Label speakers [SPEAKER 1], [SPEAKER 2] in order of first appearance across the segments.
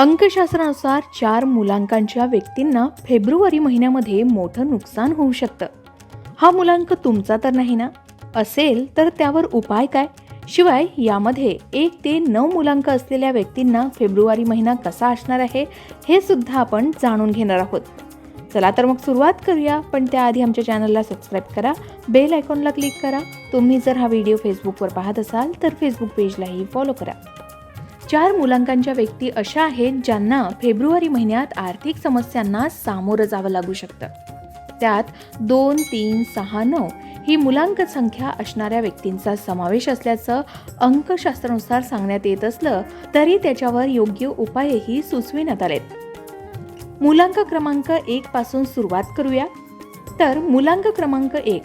[SPEAKER 1] अंकशास्त्रानुसार चार मुलांकांच्या व्यक्तींना फेब्रुवारी महिन्यामध्ये मोठं नुकसान होऊ शकतं. हा मुलांक तुमचा तर नाही ना? असेल तर त्यावर उपाय काय? शिवाय यामध्ये एक ते नऊ मुलांक असलेल्या व्यक्तींना फेब्रुवारी महिना कसा असणार आहे हे सुद्धा आपण जाणून घेणार आहोत. चला तर मग सुरुवात करूया पण त्याआधी आमच्या चॅनलला सबस्क्राईब करा बेल आयकॉनला क्लिक करा. तुम्ही जर हा व्हिडिओ फेसबुकवर पाहत असाल तर फेसबुक पेजलाही फॉलो करा. चार मुलांकांच्या व्यक्ती अशा आहेत ज्यांना फेब्रुवारी महिन्यात आर्थिक समस्यांना सामोरं जावं लागू शकतं. त्यात दोन तीन सहा नऊ ही मुलांक संख्या असणाऱ्या व्यक्तींचा समावेश असल्याचं अंकशास्त्रानुसार सांगण्यात येत असलं तरी त्याच्यावर योग्य उपायही सुचविण्यात आलेत. मुलांक क्रमांक एक पासून सुरुवात करूया. तर मुलांक क्रमांक एक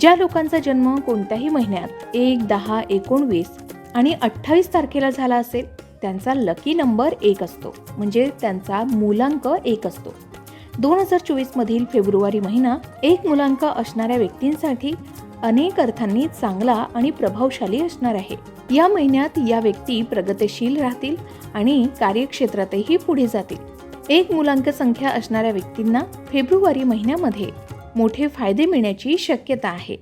[SPEAKER 1] ज्या लोकांचा जन्म कोणत्याही महिन्यात एक दहा एकोणवीस आणि अठ्ठावीस तारखेला झाला असेल त्यांचा लकी नंबर एक असतो. म्हणजे त्यांचा मुलांक एक असतो. दोन हजार चोवीसमधील फेब्रुवारी महिना एक मुलांक असणाऱ्या व्यक्तींसाठी अनेक अर्थांनी चांगला आणि प्रभावशाली असणार आहे. या महिन्यात या व्यक्ती प्रगतिशील राहतील आणि कार्यक्षेत्रातही पुढे जातील. एक मुलांक संख्या असणाऱ्या व्यक्तींना फेब्रुवारी महिन्यामध्ये मोठे फायदे मिळण्याची शक्यता आहे.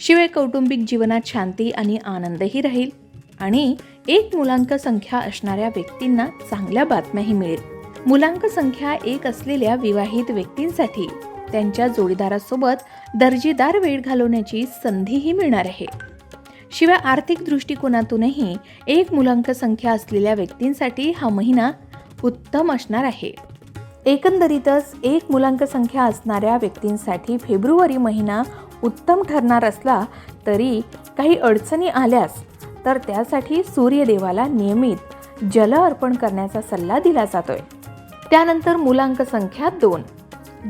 [SPEAKER 1] शिवाय कौटुंबिक जीवनात शांती आणि आनंदही राहील. आणि एक मुलांक संख्या असणाऱ्या व्यक्तींना चांगल्या बातम्याही मिळेल. मुलांक संख्या एक असलेल्या विवाहित व्यक्तींसाठी त्यांच्या जोडीदारासोबत दर्जेदार वेळ घालवण्याची संधीही मिळणार आहे. शिवाय आर्थिक दृष्टिकोनातूनही एक मुलांक संख्या असलेल्या व्यक्तींसाठी हा महिना उत्तम असणार आहे. एकंदरीतच एक मुलांक संख्या असणाऱ्या व्यक्तींसाठी फेब्रुवारी महिना उत्तम ठरणार असला तरी काही अडचणी आल्यास तर त्यासाठी सूर्यदेवाला नियमित जल अर्पण करण्याचा सल्ला दिला जातोय. त्यानंतर मुलांक संख्या दोन.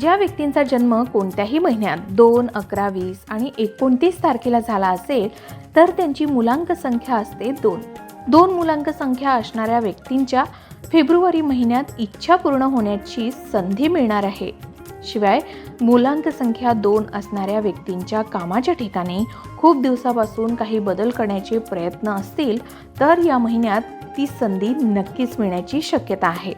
[SPEAKER 1] ज्या व्यक्तींचा जन्म कोणत्याही महिन्यात दोन अकरा वीस आणि एकोणतीस तारखेला झाला असेल तर त्यांची मुलांक संख्या असते दोन. दोन मुलांक संख्या असणाऱ्या व्यक्तींच्या फेब्रुवारी महिन्यात इच्छा पूर्ण होण्याची संधी मिळणार आहे. शिवाय मूलांक संख्या दोन असणाऱ्या व्यक्तींच्या कामाच्या ठिकाणी खूप दिवसापासून काही बदल करण्याचे प्रयत्न असतील तर या महिन्यात ती संधी नक्कीच मिळण्याची शक्यता आहे.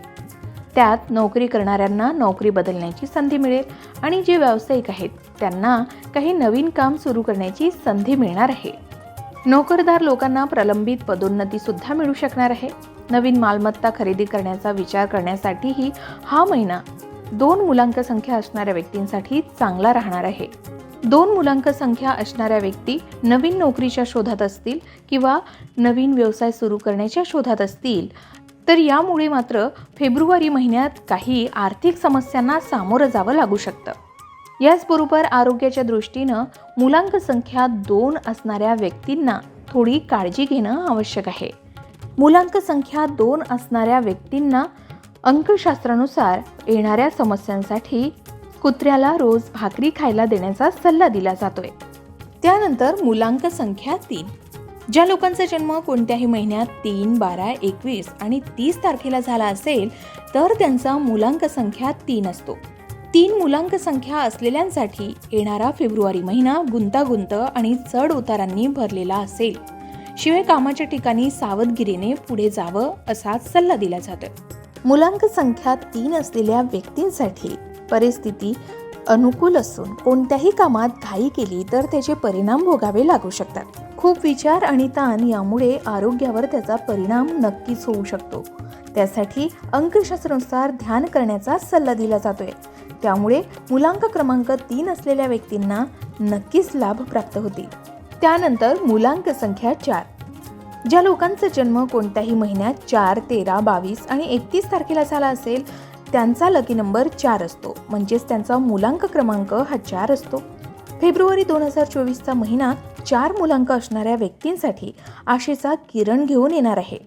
[SPEAKER 1] त्यात नोकरी करणाऱ्यांना नोकरी बदलण्याची संधी मिळेल आणि जे व्यावसायिक आहेत त्यांना काही नवीन काम सुरू करण्याची संधी मिळणार आहे. नोकरदार लोकांना प्रलंबित पदोन्नती सुद्धा मिळू शकणार आहे. नवीन मालमत्ता खरेदी करण्याचा विचार करण्यासाठीही हा महिना दोन मुलांक संख्या असणाऱ्या व्यक्तींसाठी चांगला राहणार आहे. दोन मुलांक संख्या असणाऱ्या व्यक्ती नवीन नोकरीच्या शोधात असतील किंवा नवीन व्यवसाय सुरू करण्याच्या शोधात असतील तर यामुळे मात्र फेब्रुवारी महिन्यात काही आर्थिक समस्यांना सामोरं जावं लागू शकतं. याचबरोबर आरोग्याच्या दृष्टीनं मुलांक संख्या दोन असणाऱ्या व्यक्तींना थोडी काळजी घेणं आवश्यक आहे. मुलांक संख्या दोन असणाऱ्या व्यक्तींना अंकशास्त्रानुसार येणाऱ्या समस्यांसाठी कुत्र्याला रोज भाकरी खायला देण्याचा सल्ला दिला जातोय. त्यानंतर मुलांक संख्या तीन. ज्या लोकांचा जन्म कोणत्याही महिन्यात तीन बारा एकवीस आणि तीस तारखेला झाला असेल तर त्यांचा मुलांक संख्या तीन असतो. तीन मुलांक संख्या असलेल्यांसाठी येणारा फेब्रुवारी महिना गुंतागुंत आणि चढ उतारांनी भरलेला असेल. शिवाय कामाच्या ठिकाणी सावधगिरीने पुढे जावं असा सल्ला दिला जातोय. मुलांक संख्या तीन असलेल्या व्यक्तींसाठी परिस्थिती अनुकूल असून कोणत्याही कामात घाई केली तर त्याचे परिणाम भोगावे लागू शकतात. खूप विचार आणि ताण यामुळे आरोग्यावर त्याचा परिणाम नक्कीच होऊ शकतो. त्यासाठी अंकशास्त्रानुसार ध्यान करण्याचा सल्ला दिला जातोय. त्यामुळे मुलांक क्रमांक तीन असलेल्या व्यक्तींना नक्कीच लाभ प्राप्त होतील. त्यानंतर मुलांक संख्या चार. ज्या लोकांचा जन्म कोणत्याही महिन्यात चार तेरा बावीस आणि एकतीस तारखेला झाला असेल त्यांचा लकी नंबर चार असतो. म्हणजेच त्यांचा मुलांक क्रमांक हा चार असतो. फेब्रुवारी दोन हजार चोवीसचा महिना चार मुलांक असणाऱ्या व्यक्तींसाठी आशेचा किरण घेऊन येणार आहे.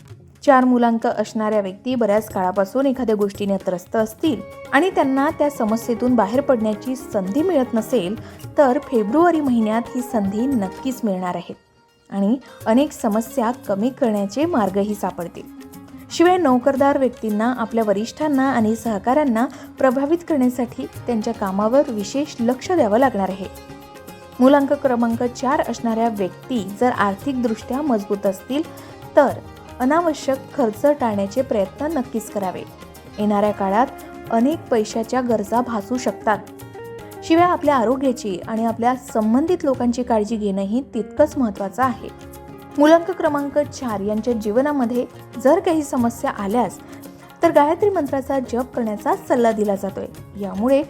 [SPEAKER 1] चार मुलांक असणाऱ्या व्यक्ती बऱ्याच काळापासून एखाद्या गोष्टीने त्रस्त असतील आणि त्यांना त्या समस्येतून बाहेर पडण्याची संधी मिळत नसेल तर फेब्रुवारी महिन्यात ही संधी नक्कीच मिळणार आहे. आणि अनेक समस्या कमी करण्याचे मार्गही सापडतील. शिवाय नोकरदार व्यक्तींना आपल्या वरिष्ठांना आणि सहकाऱ्यांना प्रभावित करण्यासाठी त्यांच्या कामावर विशेष लक्ष द्यावं लागणार आहे. मुलांक क्रमांक चार असणाऱ्या व्यक्ती जर आर्थिकदृष्ट्या मजबूत असतील तर अनावश्यक खर्च टाळण्याचे प्रयत्न नक्कीच करावे. येणाऱ्या काळात अनेक पैशाच्या गरजा भासू शकतात. शिवाय आपल्या आरोग्याची आणि आपल्या संबंधित लोकांची काळजी घेणंही तितकंच महत्त्वाचं आहे. मुलांक क्रमांक चार यांच्या जीवनामध्ये जर काही समस्या आल्यास तर गायत्री मंत्राचा जप करण्याचा सल्ला दिला जातोय. यामुळे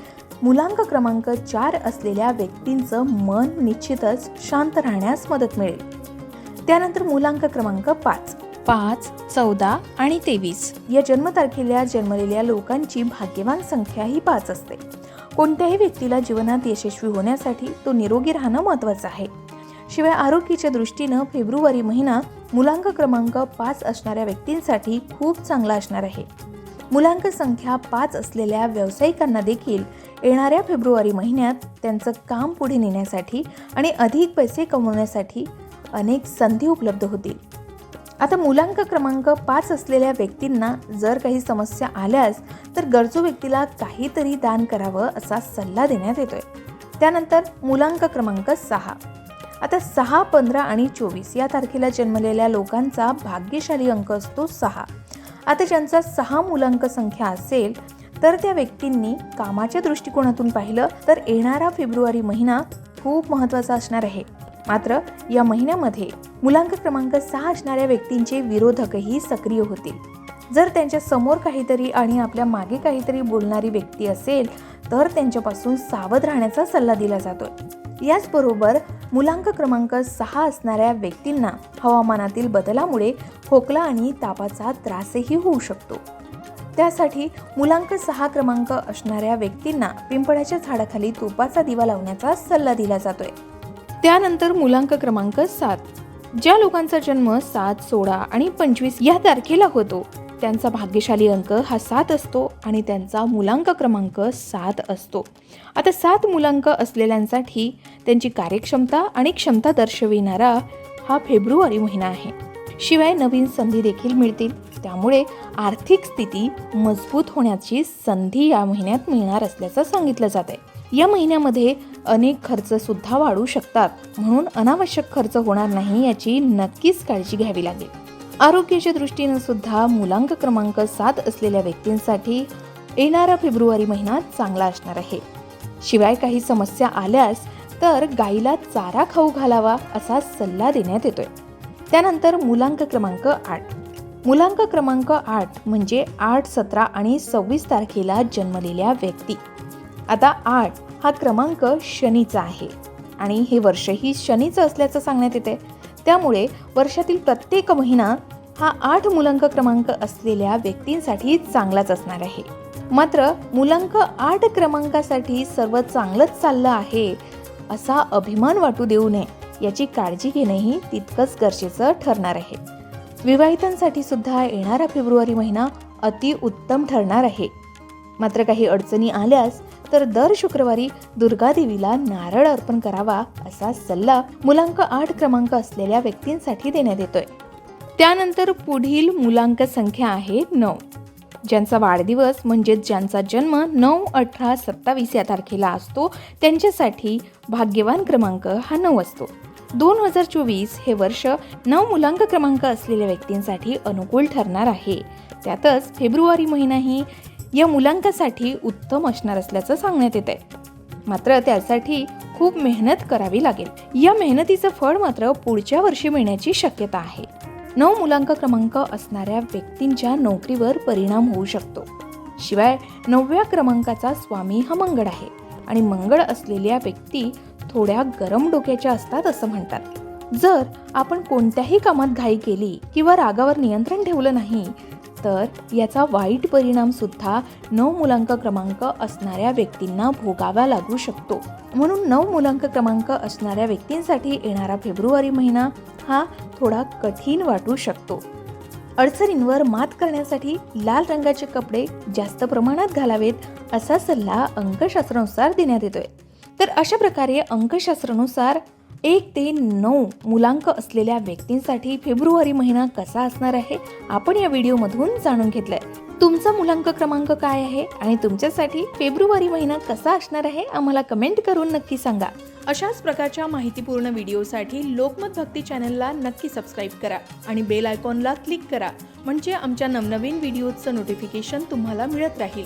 [SPEAKER 1] मुलांक क्रमांक चार असलेल्या व्यक्तींचं मन निश्चितच शांत राहण्यास मदत मिळेल. त्यानंतर मुलांक क्रमांक पाच पाच चौदा आणि तेवीस. या जन्मतारखेला जन्मलेल्या लोकांची भाग्यवान संख्या ही पाच असते. कोणत्याही व्यक्तीला जीवनात यशस्वी होण्यासाठी तो निरोगी राहणं महत्त्वाचं आहे. शिवाय आरोग्याच्या दृष्टीनं फेब्रुवारी महिना मुलांक क्रमांक पाच असणाऱ्या व्यक्तींसाठी खूप चांगला असणार आहे. मुलांक संख्या पाच असलेल्या व्यावसायिकांना देखील येणाऱ्या फेब्रुवारी महिन्यात त्यांचं काम पुढे नेण्यासाठी आणि अधिक पैसे कमवण्यासाठी अनेक संधी उपलब्ध होतील. आता मुलांक क्रमांक पाच असलेल्या व्यक्तींना जर काही समस्या आल्यास तर गरजू व्यक्तीला काहीतरी दान करावं असा सल्ला देण्यात येतोय. त्यानंतर मुलांक क्रमांक सहा. आता सहा पंधरा आणि चोवीस या तारखेला जन्मलेल्या लोकांचा भाग्यशाली अंक असतो सहा. आता ज्यांचा सहा मुलांक संख्या असेल तर त्या व्यक्तींनी कामाच्या दृष्टिकोनातून पाहिलं तर येणारा फेब्रुवारी महिना खूप महत्त्वाचा असणार आहे. मात्र या महिन्यामध्ये मुलांक क्रमांक सहा असणाऱ्या व्यक्तींचे विरोधकही सक्रिय होतील. जर त्यांच्यासमोर काहीतरी आणि आपल्या मागे काहीतरी बोलणारी व्यक्ती असेल तर त्यांच्यापासून सावध राहण्याचा सल्ला दिला जातो याचबरोबर मुलांक क्रमांक सहा असणाऱ्या व्यक्तींना हवामानातील बदलामुळे खोकला आणि तापाचा त्रासही होऊ शकतो. त्यासाठी मुलांक सहा क्रमांक असणाऱ्या व्यक्तींना पिंपळाच्या झाडाखाली तुपाचा दिवा लावण्याचा सल्ला दिला जातोय. त्यानंतर मुलांक क्रमांक सात. ज्या लोकांचा जन्म सात सोळा आणि पंचवीस या तारखेला होतो त्यांचा भाग्यशाली अंक हा सात असतो आणि त्यांचा मुलांक क्रमांक सात असतो. आता सात मुलांक असलेल्यांसाठी त्यांची कार्यक्षमता आणि क्षमता दर्शविणारा हा फेब्रुवारी महिना आहे. शिवाय नवीन संधी देखील मिळतील. त्यामुळे आर्थिक स्थिती मजबूत होण्याची संधी या महिन्यात मिळणार असल्याचं सांगितलं जात आहे या महिन्यामध्ये अनेक खर्चसुद्धा वाढू शकतात. म्हणून अनावश्यक खर्च होणार नाही याची नक्कीच काळजी घ्यावी लागेल. आरोग्याच्या दृष्टीनं सुद्धा मुलांक क्रमांक सात असलेल्या व्यक्तींसाठी येणारा फेब्रुवारी महिना चांगला असणार आहे. शिवाय काही समस्या आल्यास तर गाईला चारा खाऊ घालावा असा सल्ला देण्यात येतोय. त्यानंतर मुलांक क्रमांक आठ. मुलांक क्रमांक आठ म्हणजे आठ सतरा आणि सव्वीस तारखेला जन्मलेल्या व्यक्ती. आता आठ हा क्रमांक शनीचा आहे. आणि हे वर्षही शनीचं असल्याचं सांगण्यात येते त्यामुळे वर्षातील प्रत्येक महिना हा आठ मुलांक क्रमांक असलेल्या व्यक्तींसाठी चांगलाच असणार आहे. मात्र मुलांक आठ क्रमांकासाठी सर्व चांगलंच चाललं आहे असा अभिमान वाटू देऊ नये याची काळजी घेणंही तितकंच गरजेचं ठरणार आहे. विवाहितांसाठी सुद्धा येणारा फेब्रुवारी महिना अतिउत्तम ठरणार आहे. मात्र काही अडचणी आल्यास तर दर शुक्रवारी दुर्गादेवीला नारळ अर्पण करावा असा सल्ला मुलांक आठ क्रमांक असलेल्या व्यक्तींसाठी देण्यात येतोय. त्यानंतर पुढील मुलांक संख्या आहे नऊ. ज्यांचा वाढदिवस म्हणजेच ज्यांचा जन्म नऊ अठरा सत्तावीस या तारखेला असतो त्यांच्यासाठी भाग्यवान क्रमांक हा नऊ असतो. दोन हजार चोवीस हे वर्ष नऊ मुलांक क्रमांक असलेल्या व्यक्तींसाठी अनुकूल ठरणार आहे. त्यातच फेब्रुवारी महिनाही या मुलांकासाठी उत्तम असणार असल्याचं सांगण्यात येत आहे मात्र त्यासाठी खूप मेहनत करावी लागेल. या मेहनतीचं फळ मात्र पुढच्या वर्षी मिळण्याची शक्यता आहे. नऊ मुलांक क्रमांक असणाऱ्या व्यक्तींच्या नोकरीवर परिणाम होऊ शकतो. शिवाय नवव्या क्रमांकाचा स्वामी हा मंगळ आहे आणि मंगळ असलेल्या व्यक्ती थोड्या गरम डोक्याच्या असतात असं म्हणतात. जर आपण कोणत्याही कामात घाई केली किंवा रागावर नियंत्रण ठेवलं नाही तर याचा वाईट परिणाम सुद्धा नऊ मुलांक क्रमांक असणाऱ्या व्यक्तींना भोगावा लागू शकतो. म्हणून नऊ मुलांक क्रमांक असणाऱ्या व्यक्तींसाठी येणारा फेब्रुवारी महिना हा थोडा कठीण वाटू शकतो. अडचणींवर मात करण्यासाठी लाल रंगाचे कपडे जास्त प्रमाणात घालावेत असा सल्ला अंकशास्त्रानुसार देण्यात येतोय. तर अशा प्रकारे अंकशास्त्रानुसार एक ते नऊ मुलांक असलेल्या व्यक्तींसाठी फेब्रुवारी महिना कसा असणार आहे आपण या व्हिडिओमधून जाणून घेतलंय. तुमचा मुलांक क्रमांक काय आहे आणि तुमच्यासाठी फेब्रुवारी महिना कसा असणार आहे आम्हाला कमेंट करून नक्की सांगा. अशाच प्रकारच्या माहितीपूर्ण व्हिडिओसाठी लोकमत भक्ती चॅनलला नक्की सबस्क्राईब करा आणि बेल आयकॉनला क्लिक करा म्हणजे आमच्या नवनवीन व्हिडिओचं नोटिफिकेशन तुम्हाला मिळत राहील.